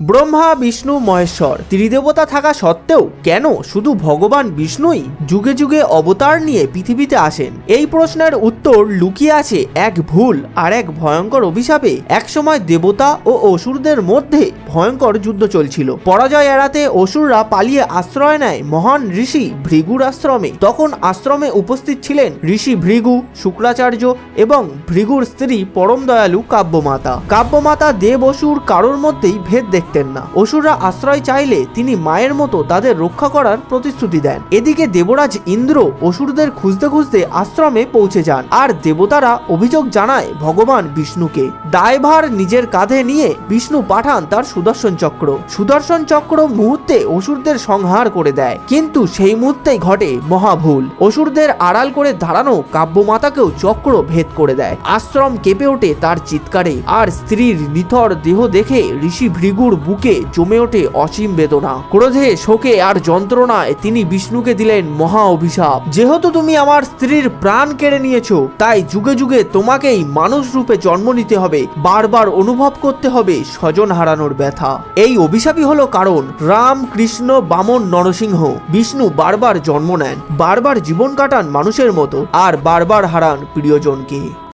ব্রহ্মা, বিষ্ণু, মহেশ্বর ত্রিদেবতা থাকা সত্ত্বেও কেন শুধু ভগবান বিষ্ণুই যুগে যুগে অবতার নিয়ে পৃথিবীতে আসেন? এই প্রশ্নের উত্তর লুকিয়ে আছে এক ভুল আর এক ভয়ঙ্কর অভিশাপে। একসময় দেবতা ও অসুরদের মধ্যে ভয়ঙ্কর যুদ্ধ চলছিল। পরাজয় এড়াতে অসুররা পালিয়ে আশ্রয় নেয় মহান ঋষি ভৃগুর আশ্রমে তখন আশ্রমে উপস্থিত ছিলেন ঋষি ভৃগু, শুক্রাচার্য এবং ভৃগুর স্ত্রী পরম দয়ালু কাব্যমাতা। কাব্যমাতা দেব, অসুর কারোর মধ্যেই ভেদ দেখতেন না। অসুররা আশ্রয় চাইলে তিনি মায়ের মতো তাদের রক্ষা করার প্রতিশ্রুতি দেন। এদিকে দেবরাজ ইন্দ্র অসুরদের খুঁজতে খুঁজতে আশ্রমে পৌঁছে যান আর দেবতারা অভিযোগ জানায় ভগবান বিষ্ণুকে। দায়ভার নিজের কাঁধে নিয়ে বিষ্ণু পাঠান তার সুদর্শন চক্র। সুদর্শন চক্র মুহূর্তে অসুরদের সংহার করে দেয়। কিন্তু সেই মুহূর্তেই ঘটে মহাভুল। অসুরদের আড়াল করে দাঁড়ানো কাব্যমাতাকেও চক্র ভেদ করে দেয়। আশ্রম কেঁপে ওঠে তার চিৎকারে। আর স্ত্রীর নিথর দেহ দেখে ঋষি ভৃগুর বুকে জমে ওঠে অসীম বেদনা। ক্রোধে, শোকে আর যন্ত্রণায় তিনি বিষ্ণুকে দিলেন মহা অভিশাপ। যেহেতু তুমি আমার স্ত্রীর প্রাণ কেড়ে নিয়েছো, তাই যুগে যুগে তোমাকেই মানুষ রূপে জন্ম নিতে হবে, বারবার অনুভব করতে হবে স্বজন হারানোর ব্যথা। এই অভিশাপই হলো কারণ, রাম, কৃষ্ণ, বামন, নরসিংহ, বিষ্ণু বারবার জন্ম নেন, বারবার জীবন কাটান মানুষের মতো, আর বারবার হারান প্রিয়জনকে।